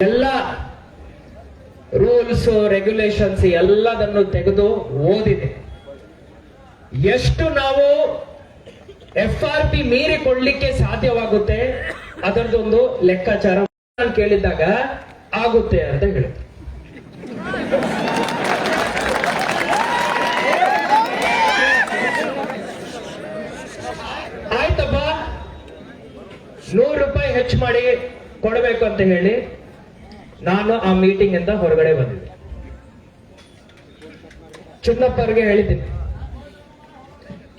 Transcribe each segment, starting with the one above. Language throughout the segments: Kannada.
ಎಲ್ಲ ರೂಲ್ಸ್ ರೆಗ್ಯುಲೇಷನ್ಸ್ ಎಲ್ಲದನ್ನು ತೆಗೆದು ಓದಿದೆ. ಎಷ್ಟು ನಾವು ಎಫ್ ಆರ್ ಪಿ ಮೀರಿ ಕೊಡ್ಲಿಕ್ಕೆ ಸಾಧ್ಯವಾಗುತ್ತೆ ಅದರದೊಂದು ಲೆಕ್ಕಾಚಾರ ನಾನು ಕೇಳಿದಾಗ ಆಗುತ್ತೆ ಅಂತ ಹೇಳಿ ಆಯ್ತಪ್ಪ, ನೂರು ರೂಪಾಯಿ ಹೆಚ್ಚು ಮಾಡಿ ಕೊಡಬೇಕು ಅಂತ ಹೇಳಿ ನಾನು ಆ ಮೀಟಿಂಗ್ ಇಂದ ಹೊರಗಡೆ ಬಂದಿದ್ದೆ. ಚುನ್ನಪ್ಪರ್ಗೆ ಹೇಳಿದ್ದೀನಿ.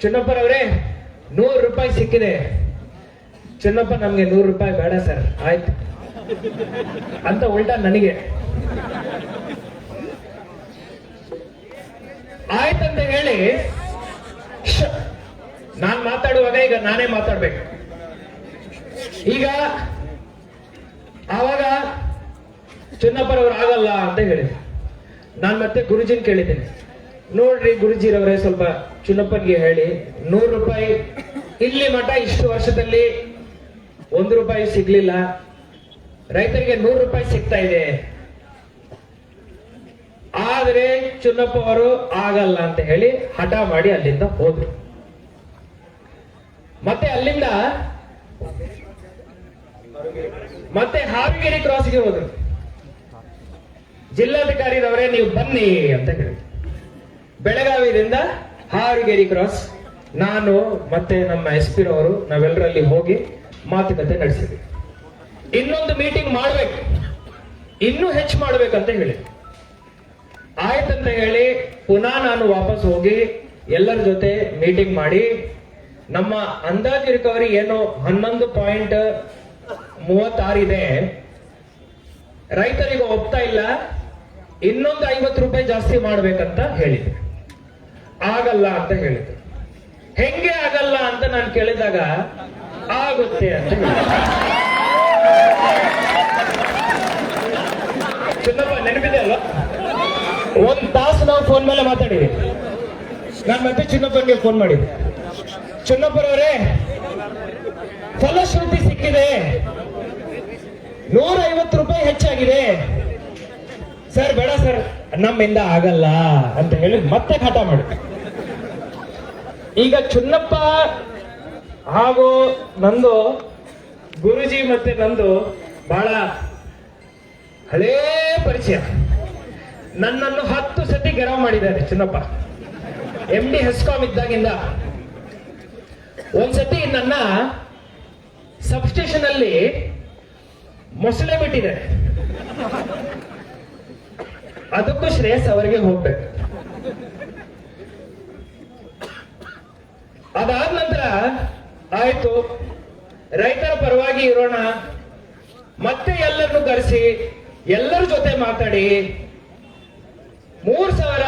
ಚುನ್ನಪ್ಪರವರೇ ನೂರು ರೂಪಾಯಿ ಸಿಕ್ಕಿದೆ. ಚುನ್ನಪ್ಪ ನಮ್ಗೆ ನೂರು ರೂಪಾಯಿ ಬೇಡ ಸರ್, ಆಯ್ತು. ಅಂತ ಉಲ್ಟಾ ನನಗೆ. ಆಯ್ತಂತ ಹೇಳಿ ನಾನ್ ಮಾತಾಡುವಾಗ ಈಗ ನಾನೇ ಮಾತಾಡ್ಬೇಕು. ಈಗ, ಆವಾಗ ಚುನ್ನಪ್ಪರವ್ರು ಆಗಲ್ಲ ಅಂತ ಹೇಳಿದ್ರು. ನಾನು ಮತ್ತೆ ಗುರುಜಿನ್ ಕೇಳಿದ್ದೇನೆ. ನೋಡ್ರಿ ಗುರುಜಿರವರೇ, ಸ್ವಲ್ಪ ಚುನ್ನಪ್ಪನಿಗೆ ಹೇಳಿ. ನೂರು ರೂಪಾಯಿ. ಇಲ್ಲಿ ಮಠ ಇಷ್ಟು ವರ್ಷದಲ್ಲಿ ಒಂದು ರೂಪಾಯಿ ಸಿಗ್ಲಿಲ್ಲ. ರೈತರಿಗೆ ನೂರು ರೂಪಾಯಿ ಸಿಗ್ತಾ ಇದೆ. ಆದ್ರೆ ಚುನ್ನಪ್ಪ ಅವರು ಆಗಲ್ಲ ಅಂತ ಹೇಳಿ ಹಠ ಮಾಡಿ ಅಲ್ಲಿಂದ ಹೋದ್ರು. ಮತ್ತೆ ಅಲ್ಲಿಂದ ಮತ್ತೆ ಹಾವಿಗೆರೆ ಕ್ರಾಸ್ಗೆ ಹೋದ್ರು. ಜಿಲ್ಲಾಧಿಕಾರಿದವರೇ, ನೀವು ಬನ್ನಿ ಅಂತ ಹೇಳಿದ್ರು ಬೆಳಗಾವಿಯಿಂದ ಹಾರಿಗೆರಿ ಕ್ರಾಸ್ ನಾನು ಮತ್ತೆ ನಮ್ಮ ಎಸ್ ಪಿ ರವರು ನಾವೆಲ್ಲರಲ್ಲಿ ಹೋಗಿ ಮಾತುಕತೆ ನಡೆಸಿದ್ವಿ. ಇನ್ನೊಂದು ಮೀಟಿಂಗ್ ಮಾಡ್ಬೇಕು. ಇನ್ನೂ ಹೆಚ್ಚು ಮಾಡ್ಬೇಕಂತ ಹೇಳಿ. ಆಯ್ತಂತ ಹೇಳಿ ಪುನಃ ನಾನು ವಾಪಸ್ ಹೋಗಿ ಎಲ್ಲರ ಜೊತೆ ಮೀಟಿಂಗ್ ಮಾಡಿ, ನಮ್ಮ ಅಂದಾಜು ರಿಕವರಿ ಏನು ಹನ್ನೊಂದು ಪಾಯಿಂಟ್ ಮೂವತ್ತಾರು ಇದೆ. ರೈತರಿಗೆ ಒಪ್ತಾ ಇಲ್ಲ. ಇನ್ನೊಂದು ಐವತ್ತು ರೂಪಾಯಿ ಜಾಸ್ತಿ ಮಾಡ್ಬೇಕಂತ ಹೇಳಿದ್ರು ಆಗಲ್ಲ ಅಂತ ಹೇಳಿದ್ರು ಹೆಂಗೆ ಆಗಲ್ಲ ಅಂತ ನಾನು ಕೇಳಿದಾಗ, ಆಗುತ್ತೆ ಅಂತ ಚಿನ್ನಪ್ಪ, ನೆನಪಿದೆ ಅಲ್ಲ ಒಂದ್ ತಾಸು ನಾವು ಫೋನ್ ಮೇಲೆ ಮಾತಾಡಿವಿ ನಾನು ಮತ್ತೆ ಚಿನ್ನಪ್ಪನಿಗೆ ಫೋನ್ ಮಾಡಿದ್ದೆ. ಚಿನ್ನಪ್ಪರವರೇ, ಫಲಶ್ರುತಿ ಸಿಕ್ಕಿದೆ. ನೂರ ಐವತ್ತು ರೂಪಾಯಿ ಹೆಚ್ಚಾಗಿದೆ. ಸರ್, ಬೇಡ ಸರ್, ನಮ್ಮಿಂದ ಆಗಲ್ಲ ಅಂತ ಹೇಳಿ ಮತ್ತೆ ಹಠ ಮಾಡಿ ಈಗ ಚುನ್ನಪ್ಪ ಹಾಗೂ ನಂದು, ಗುರುಜಿ ಮತ್ತೆ ನಂದು ಬಹಳ ಹಳೇ ಪರಿಚಯ. ನನ್ನನ್ನು ಹತ್ತು ಸತಿ ಗೆರವ್ ಮಾಡಿದ್ದಾರೆ ಚಿನ್ನಪ್ಪ. ಎಂ ಡಿ ಹೆಸ್ಕಾಮ್ ಇದ್ದಾಗಿಂದ. ಒಂದ್ಸತಿ ನನ್ನ ಸಬ್ಸ್ಟೇಷನ್ ಅಲ್ಲಿ ಮೊಸಳೆ ಬಿಟ್ಟಿದೆ ಅದಕ್ಕೂ ಶ್ರೇಯಸ್ ಅವರಿಗೆ ಹೋಗ್ಬೇಕು. ಅದಾದ ನಂತರ ಆಯ್ತು. ರೈತರ ಪರವಾಗಿ ಇರೋಣ. ಮತ್ತೆ ಎಲ್ಲರನ್ನು ಕರೆಸಿ, ಎಲ್ಲರ ಜೊತೆ ಮಾತಾಡಿ. ಮೂರ್ ಸಾವಿರ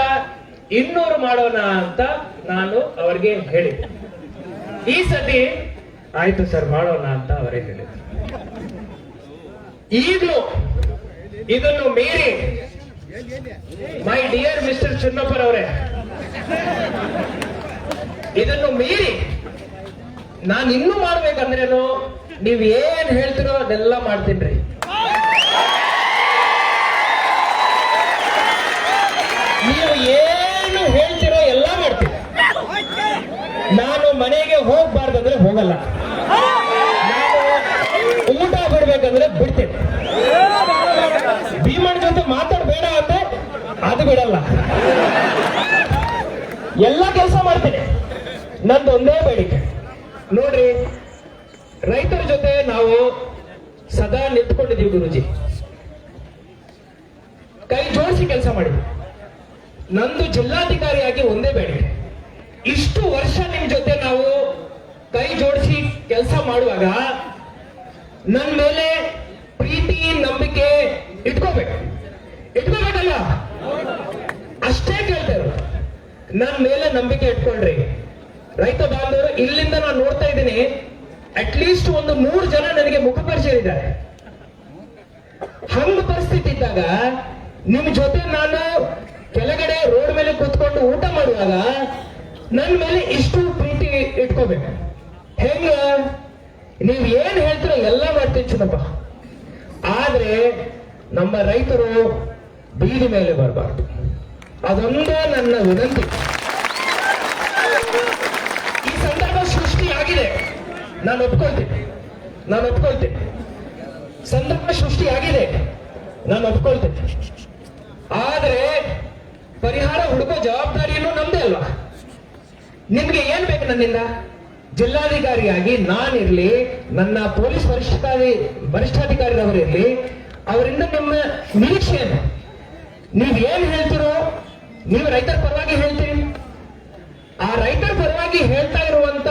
ಇನ್ನೂರು ಮಾಡೋಣ ಅಂತ ನಾನು ಅವರಿಗೆ ಹೇಳಿದ್ದೆ. ಈ ಸತಿ ಆಯ್ತು ಸರ್, ಮಾಡೋಣ ಅಂತ ಅವರೇ ಹೇಳಿದ್ರು. ಈಗಲೂ ಇದನ್ನು ಮೀರಿ ಮೈ ಡಿಯರ್ ಮಿಸ್ಟರ್ ಚುನ್ನಪ್ಪರವರೇ ಇದನ್ನು ಮೀರಿ ನಾನು ಇನ್ನೂ ಮಾಡ್ಬೇಕಂದ್ರೇನು, ನೀವ್ ಏನ್ ಹೇಳ್ತಿರೋ ಅದೆಲ್ಲ ಮಾಡ್ತೀನಿ ನೀವು ಏನು ಹೇಳ್ತಿರೋ ಎಲ್ಲ ಮಾಡ್ತೀನಿ. ನಾನು ಮನೆಗೆ ಹೋಗ್ಬಾರ್ದಂದ್ರೆ ಹೋಗಲ್ಲ ನಾನು ಊಟ ಬಿಡ್ಬೇಕಂದ್ರೆ ಬಿಡ್ತೀನಿ ಭೀಮಣ್ಣ ಜೊತೆ ಮಾತಾಡ್ಬೇಡ ಅಂದ್ರೆ ಅದು ಬಿಡಲ್ಲ ಎಲ್ಲ ಕೆಲಸ ಮಾಡ್ತೀನಿ. ನಂದು ಒಂದೇ ಬೇಡಿಕೆ. ನೋಡ್ರಿ, ರೈತರ ಜೊತೆ ನಾವು ಸದಾ ನಿಂತ್ಕೊಂಡಿದ್ದೀವಿ ಗುರುಜಿ. ಕೈ ಜೋಡಿಸಿ ಕೆಲಸ ಮಾಡಿದ್ವಿ ನಂದು ಜಿಲ್ಲಾಧಿಕಾರಿಯಾಗಿ ಒಂದೇ ಬೇಡಿಕೆ. ಇಷ್ಟು ವರ್ಷ ನಿಮ್ ಜೊತೆ ನಾವು ಕೈ ಜೋಡಿಸಿ ಕೆಲಸ ಮಾಡುವಾಗ ನನ್ನ ಮೇಲೆ ಪ್ರೀತಿ, ನಂಬಿಕೆ ಇಟ್ಕೋಬೇಕು. ಇಟ್ಕೋಬೇಕಲ್ಲ? ನನ್ನ ಮೇಲೆ ನಂಬಿಕೆ ಇಟ್ಕೊಂಡ್ರಿ. ರೈತ ಬಾಂಧವರು, ಇಲ್ಲಿಂದ ನಾನು ನೋಡ್ತಾ ಇದ್ದೀನಿ ಅಟ್ಲೀಸ್ಟ್ ಒಂದು ಮೂರು ಜನ ನನಗೆ ಮುಖ ಪರಿಚಯಿದ್ದಾರೆ ಹಂಗ ಪರಿಸ್ಥಿತಿ ಇದ್ದಾಗ, ನಿಮ್ ಜೊತೆ ನಾನು ಕೆಳಗಡೆ ರೋಡ್ ಮೇಲೆ ಕೂತ್ಕೊಂಡು ಊಟ ಮಾಡುವಾಗ ನನ್ನ ಮೇಲೆ ಇಷ್ಟು ಪ್ರೀತಿ ಇಟ್ಕೋಬೇಕು. ಹೆಂಗ? ನೀವ್ ಏನ್ ಹೇಳ್ತೀರ ಎಲ್ಲ ಮಾಡ್ತೀನಿ ಚಿನ್ನಪ್ಪ. ಆದ್ರೆ ನಮ್ಮ ರೈತರು ಬೀದಿ ಮೇಲೆ ಬರಬಾರ್ದು. ಅದೊಂದೇ ನನ್ನ ವಿನಂತಿ. ಈ ಸಂದರ್ಭ ಸೃಷ್ಟಿಯಾಗಿದೆ. ನಾನು ಒಪ್ಕೊಳ್ತೇನೆ. ನಾನು ಒಪ್ಕೊಳ್ತೇನೆ. ಸಂದರ್ಭ ಸೃಷ್ಟಿಯಾಗಿದೆ. ನಾನು ಒಪ್ಕೊಳ್ತೇನೆ. ಆದರೆ ಪರಿಹಾರ ಹುಡುಕೋ ಜವಾಬ್ದಾರಿಯನ್ನು ನಮ್ದೇ ಅಲ್ವಾ? ನಿಮ್ಗೆ ಏನ್ ಬೇಕು ನನ್ನಿಂದ? ಜಿಲ್ಲಾಧಿಕಾರಿಯಾಗಿ ನಾನಿರ್ಲಿ, ನನ್ನ ಪೊಲೀಸ್ ವರಿಷ್ಠಾಧಿ ವರಿಷ್ಠಾಧಿಕಾರಿರವರಿರ್ಲಿ, ಅವರಿಂದ ನಿಮ್ಮ ನಿರೀಕ್ಷೆ ಏನು ನೀವ್ ಏನ್ ಹೇಳ್ತಿರೋ ನೀವು ರೈತರ ಪರವಾಗಿ ಹೇಳ್ತೀರಿ? ಆ ರೈತರ ಪರವಾಗಿ ಹೇಳ್ತಾ ಇರುವಂತ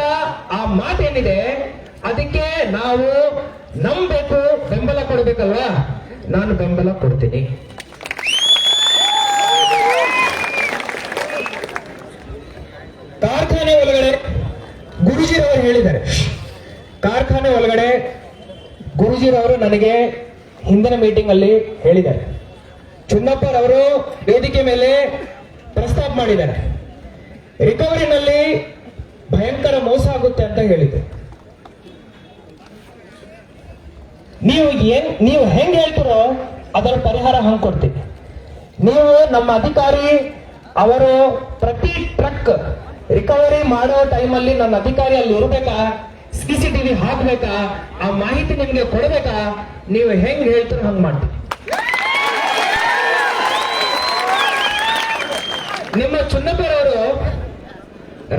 ಆ ಮಾತೇನಿದೆ ಅದಕ್ಕೆ ನಾವು ನಂಬಬೇಕು, ಬೆಂಬಲ ಕೊಡಬೇಕಲ್ವಾ? ನಾನು ಬೆಂಬಲ ಕೊಡ್ತೀನಿ. ಕಾರ್ಖಾನೆ ಒಳಗಡೆ ಗುರುಜಿರವರು ಹೇಳಿದ್ದಾರೆ. ಕಾರ್ಖಾನೆ ಒಳಗಡೆ ಗುರುಜಿರವರು ನನಗೆ ಹಿಂದಿನ ಮೀಟಿಂಗ್ ಅಲ್ಲಿ ಹೇಳಿದ್ದಾರೆ. ಚುನ್ನಪ್ಪರವರು ವೇದಿಕೆ ಮೇಲೆ ಪ್ರಸ್ತಾಪ ಮಾಡಿದ್ದಾರೆ. ರಿಕವರಿನಲ್ಲಿ ಭಯಂಕರ ಮೋಸ ಆಗುತ್ತೆ ಅಂತ ಹೇಳಿದೆ ನೀವು ಏನ್, ನೀವು ಹೆಂಗ್ ಹೇಳ್ತೀರೋ ಅದರ ಪರಿಹಾರ ಹಂಗ್ ಕೊಡ್ತೀವಿ ನೀವು ನಮ್ಮ ಅಧಿಕಾರಿ, ಅವರು ಪ್ರತಿ ಟ್ರಕ್ ರಿಕವರಿ ಮಾಡೋ ಟೈಮಲ್ಲಿ ನನ್ನ ಅಧಿಕಾರಿ ಅಲ್ಲಿ ಇರ್ಬೇಕಾ? ಸಿ ಸಿ ಟಿವಿ ಹಾಕ್ಬೇಕಾ? ಆ ಮಾಹಿತಿ ನಿಮ್ಗೆ ಕೊಡಬೇಕಾ? ನೀವು ಹೆಂಗ್ ಹೇಳ್ತೀರೋ ಹಂಗ್ ಮಾಡ್ತೀನಿ. ನಿಮ್ಮ ಚುನ್ನಪ್ಪರವರು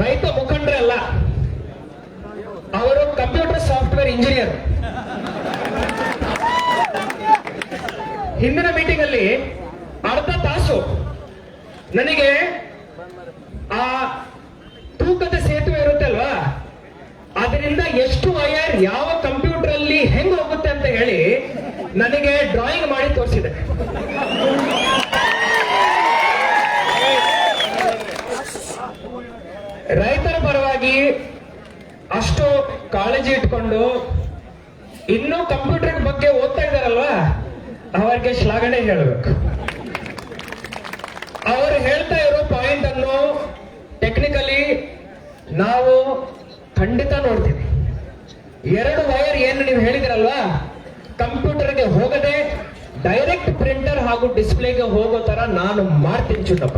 ರೈತ ಮುಖಂಡರಲ್ಲ ಅವರು ಕಂಪ್ಯೂಟರ್ ಸಾಫ್ಟ್ವೇರ್ ಇಂಜಿನಿಯರ್. ಹಿಂದಿನ ಮೀಟಿಂಗ್ ಅಲ್ಲಿ ಅರ್ಧ ತಾಸು ನನಗೆ ಆ ತೂಕದ ಸೇತುವೆ ಇರುತ್ತೆ ಅಲ್ವಾ? ಅದರಿಂದ ಎಷ್ಟು ವಯರ್ ಯಾವ ಕಂಪ್ಯೂಟರ್ ಅಲ್ಲಿ ಹೆಂಗ್ ಹೋಗುತ್ತೆ ಅಂತ ಹೇಳಿ ನನಗೆ ಡ್ರಾಯಿಂಗ್ ಮಾಡಿ ತೋರಿಸಿದೆ ರೈತರ ಪರವಾಗಿ ಅಷ್ಟು ಕಾಳಜಿ ಇಟ್ಕೊಂಡು ಇನ್ನೂ ಕಂಪ್ಯೂಟರ್ ಬಗ್ಗೆ ಓದ್ತಾ ಇದ್ದಾರಲ್ವಾ? ಅವರಿಗೆ ಶ್ಲಾಘನೆ ಹೇಳಬೇಕು. ಅವರು ಹೇಳ್ತಾ ಇರೋ ಪಾಯಿಂಟ್ ಅನ್ನು ಟೆಕ್ನಿಕಲಿ ನಾವು ಖಂಡಿತ ನೋಡ್ತೀವಿ. ಎರಡು ವೈರ್ ಏನು ನೀವು ಹೇಳಿದ್ರಲ್ವಾ? ಕಂಪ್ಯೂಟರ್ಗೆ ಹೋಗದೆ ಡೈರೆಕ್ಟ್ ಪ್ರಿಂಟರ್ ಹಾಗೂ ಡಿಸ್ಪ್ಲೇಗೆ ಹೋಗೋ ತರ ನಾನು ಮಾಡ್ತೀನಿ ಚುನ್ನಪ್ಪ.